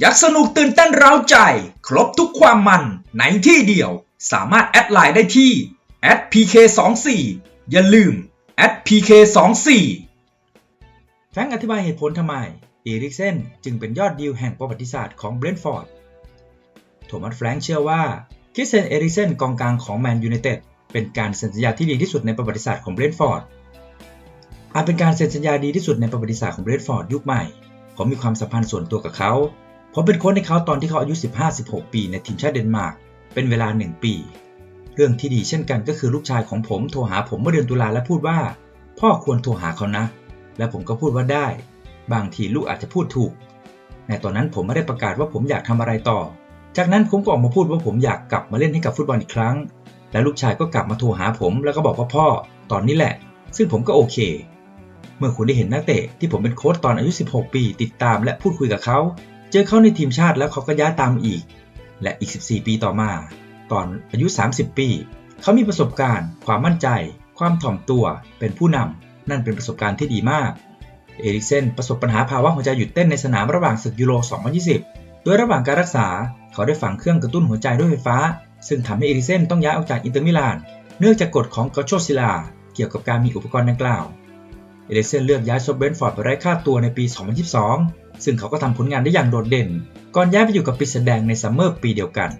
อยากสนุกตื่นเต้นเร้าใจ ครบทุกความมันในที่เดียว สามารถแอดไลน์ได้ที่ @pk24 อย่าลืม @pk24 แฟงอธิบายเหตุผลทำไมเอริกเซนจึงเป็นยอดดีลแห่งประวัติศาสตร์ของเบรนท์ฟอร์ด โทมัสแฟรงค์เชื่อว่าคริสเซนเอริกเซนกองกลางของแมนยูไนเต็ดเป็นการเซ็นสัญญาที่ดีที่สุดในประวัติศาสตร์ของเบรนท์ฟอร์ดอาจเป็นการเซ็นสัญญาดีที่สุดในประวัติศาสตร์ของเบรนท์ฟอร์ดยุคใหม่ ผมมีความสัมพันธ์ส่วนตัวกับเขา ผมเป็นโค้ชให้เขาตอนที่เขาอายุ 15-16 ปีในทีมชาติเดนมาร์กเป็นเวลา 1 ปี เรื่องที่ดีเช่นกันก็คือลูกชายของผมโทรหาผมเมื่อเดือนตุลาและพูดว่า พ่อควรโทรหาเขานะ และผมก็พูดว่าได้ บางทีลูกอาจจะพูดถูก ในตอนนั้นผมไม่ได้ประกาศว่าผมอยากทำอะไรต่อ จากนั้นผมก็ออกมาพูดว่าผมอยากกลับมาเล่นให้กับฟุตบอลอีกครั้ง และลูกชายก็กลับมาโทรหาผม แล้วก็บอกว่าพ่อ ตอนนี้แหละ ซึ่งผมก็โอเค เมื่อคุณได้เห็นนักเตะที่ผมเป็นโค้ชตอนอายุ 16 ปี ติดตามและพูดคุยกับเขา เจอเขาในทีมชาติแล้วเขาก็ย้ายตามอีก และอีก 14 ปีต่อมา ตอนอายุ 30 ปี เขามีประสบการณ์ ความมั่นใจ ความถ่อมตัว เป็นผู้นำ นั่นเป็นประสบการณ์ที่ดีมาก เอริกเซนประสบปัญหาภาวะหัวใจหยุดเต้นในสนามระหว่างศึกยูโร 2020 โดยระหว่างการรักษา เขาได้ฝังเครื่องกระตุ้นหัวใจด้วยไฟฟ้า ซึ่งทำให้เอริกเซนต้องย้ายออกจากอินเตอร์มิลาน เนื่องจากกฎของกอโชซิลา เกี่ยวกับการมีอุปกรณ์ดังกล่าว เอริเซนเลือกย้ายโซเบนฟอร์ดไปไร้ค่าตัวในปี 2022 ซึ่งเขาก็ทำผลงานได้อย่างโดดเด่น ก่อนย้ายไปอยู่กับปิดแสดงในซัมเมอร์ปีเดียวกัน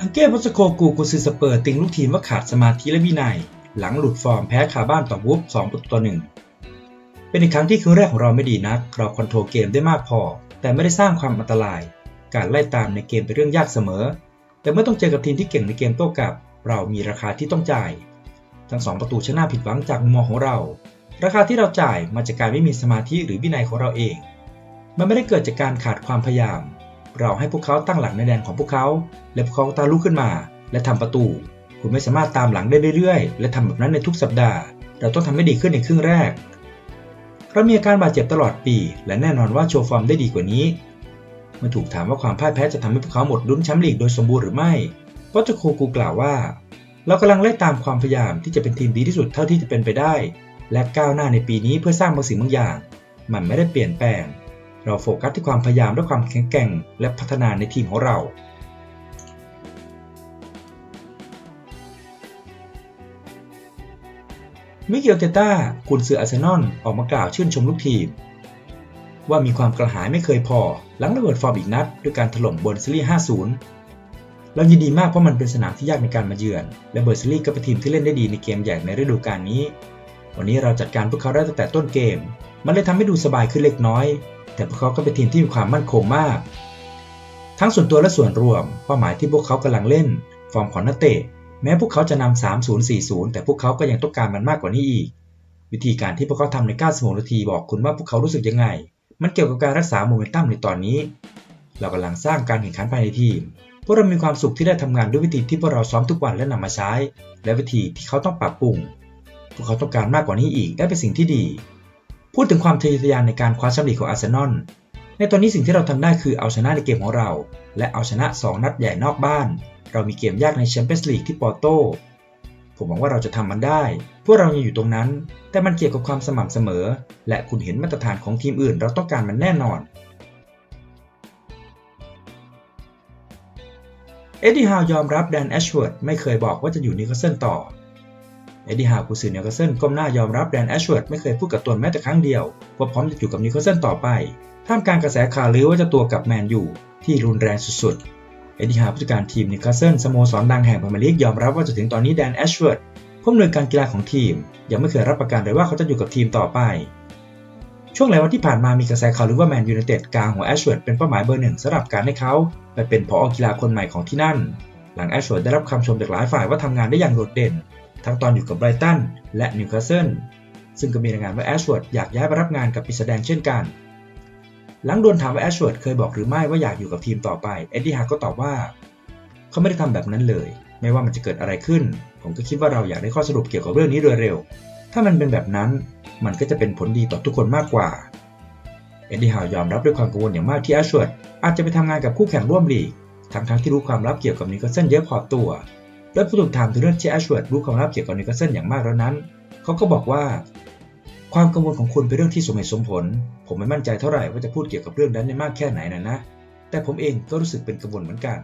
อังเก้พอสโคกูกุซือสเปอร์ติงลูกทีมว่าขาดสมาธิและวินัย หลังหลุดฟอร์มแพ้คาบ้านต่อวูฟ2ประตูต่อ1เป็นอีกครั้งที่ครึ่งแรกของเราไม่ดีนัก เราคอนโทรลเกมได้มากพอ แต่ไม่ได้สร้างความอันตราย การไล่ตามในเกมเป็นเรื่องยากเสมอ แต่เมื่อต้องเจอกับทีมที่เก่งในเกมโต้กลับ เรามีราคาที่ต้องจ่าย ทั้งสองประตูชนะผิดหวังจากมุมมองของเรา ราคาที่เราจ่ายมาจากการไม่มีสมาธิหรือวินัยของเราเอง มันไม่ได้เกิดจากการขาดความพยายาม เราให้พวกเขาตั้งหลักในแดนของพวกเขา และพวกเขาตาลุกขึ้นมา และทำประตู คุณไม่สามารถตามหลังได้เรื่อยๆ และทำแบบนั้นในทุกสัปดาห์ เราต้องทำให้ดีขึ้นในครึ่งแรกเรามีอาการบาดเจ็บตลอดปี และแน่นอนว่าโชว์ฟอร์มได้ดีกว่านี้เมื่อถูกถามว่าความพ่ายแพ้จะทำให้พวกเขาหมดลุ้นแชมป์ลีกโดยสมบูรณ์หรือไม่วอตโคกูกล่าวว่า เรากำลังไล่ตามความพยายามที่จะเป็นทีมดีที่สุดเท่าที่จะเป็นไปได้ และก้าวหน้าในปีนี้เพื่อสร้างบางสิ่งบางอย่าง มันไม่ได้เปลี่ยนแปลง เราโฟกัสที่ความพยายามและความแข็งแกร่ง และพัฒนาในทีมของเรามิเกลเตต้ากุนซืออาร์เซนอลออกมากล่าวชื่นชมลูกทีม ว่ามีความกระหายไม่เคยพอ หลังระเบิดฟอร์มอีกนัด ด้วยการถล่มเบอร์ซิลี่50 เรายินดีมากเพราะมันเป็นสนามที่ยากในการมาเยือน และเบอร์ซิลี่ก็เป็นทีมที่เล่นได้ดีในเกมใหญ่ในฤดูกาลนี้ วันนี้เราจัดการพวกเขาได้ตั้งแต่ต้นเกม มันเลยทำให้ดูสบายขึ้นเล็กน้อย แต่พวกเขาก็เป็นทีมที่มีความมั่นคงมาก ทั้งส่วนตัวและส่วนรวม เป้าหมายที่พวกเขากำลังเล่น ฟอร์มของนักเตะ แม้พวกเขาจะนำ30-40 แต่พวกเขาก็ยังต้องการมันมากกว่านี้อีก วิธีการที่พวกเขาทำใน 96 นาทีบอกคุณว่าพวกเขารู้สึกยังไง มันเกี่ยวกับการรักษาโมเมนตัมในตอนนี้ เรากำลังสร้างการแข่งขันภายในทีม พวกเรามีความสุขที่ได้ทำงานด้วยวิธีที่พวกเราซ้อมทุกวันและนำมาใช้ และวิธีที่เขาต้องปรับปรุง พวกเขาต้องการมากกว่านี้อีกได้เป็นสิ่งที่ดี พูดถึงความทะเยอทะยานในการคว้าแชมป์ลีกของอาร์เซนอล ในตอนนี้สิ่งที่เราทำได้คือเอาชนะในเกมของเรา และเอาชนะ 2 นัดใหญ่นอกบ้าน เรามีเกมยากในแชมเปี้ยนส์ลีกที่ปอร์โตผมหวังว่าเราจะทำมันได้ พวกเรายังอยู่ตรงนั้น แต่มันเกี่ยวกับความสม่ำเสมอ และคุณเห็นมาตรฐานของทีมอื่น เราต้องการมันแน่นอน อ็ดดี้ฮาวยอมรับแดนแอชเวิร์ดไม่เคยบอกว่าจะอยู่นิวคาสเซิลต่อ เอ็ดดี้ฮาวกุนซือนิวคาสเซิลก้มหน้ายอมรับแดนแอชเวิร์ดไม่เคยพูดกับตนแม้แต่ครั้งเดียวว่าพร้อมจะอยู่กับนิวคาสเซิลต่อไป ท่ามกลางกระแสข่าวลือว่าจะตัวกับแมนยูที่รุนแรงสุดๆ เอ็ดดี้ฮาวผู้จัดการทีมนิวคาสเซิลสโมสรดังแห่งพรีเมียร์ลีกยอมรับว่าจนถึงตอนนี้แดนแอชเวิร์ดผู้อำนวยการกีฬาของทีม ยังไม่เคยรับประกันเลยว่าเขาจะอยู่กับทีมต่อไป ช่วงหลายวันที่ผ่านมามีกระแสข่าวลือว่าแมนยูไนเต็ดกลางหัวแอชเวิร์ดเป็นเป้าหมายเบอร์หนึ่งสำหรับการให้เขาไปเป็นผอกีฬาคนใหม่ของที่นั่น หลังแอชเวิร์ดได้รับคำชมจากหลายฝ่ายว่าทำงานได้อย่างโดดเด่น ทั้งตอนอยู่กับไบรตันและนิวคาสเซิลซึ่งก็มีรายงานว่าแอชเวิร์ดอยากย้ายไปรับงานกับปีศาจแดงเช่นกัน หลังโดนถามว่าแอชเวิร์ดเคยบอกหรือไม่ว่าอยากอยู่กับทีมต่อไปเอ็ดดี้ฮาร์ก็ตอบว่า เขาไม่ได้ทำแบบนั้นเลย ไม่ว่ามันจะเกิดอะไรขึ้น ผมก็คิดว่าเราอยากได้ข้อสรุปเกี่ยวกับเรื่องนี้โดยเร็ว ถ้ามันเป็นแบบนั้น มันก็จะเป็นผลดีต่อทุกคนมากกว่า เอ็ดดี้ฮาวยอมรับด้วยความกังวลอย่างมากที่แอชเวิร์ดอาจจะไปทำงานกับคู่แข่งร่วมลีก ทั้งๆที่รู้ความลับเกี่ยวกับนิวคาสเซิลเยอะพอตัว และผู้ถูกถามถึงเรื่องที่แอชเวิร์ดรู้ความลับเกี่ยวกับนิวคาสเซิลอย่างมากแล้วนั้น เขาก็บอกว่า ความกังวลของคุณเป็นเรื่องที่สมเหตุสมผล ผมไม่มั่นใจเท่าไหร่ว่าจะพูดเกี่ยวกับเรื่องนั้นได้มากแค่ไหนนะนะ แต่ผมเองก็รู้สึกเป็นกังวลเหมือนกัน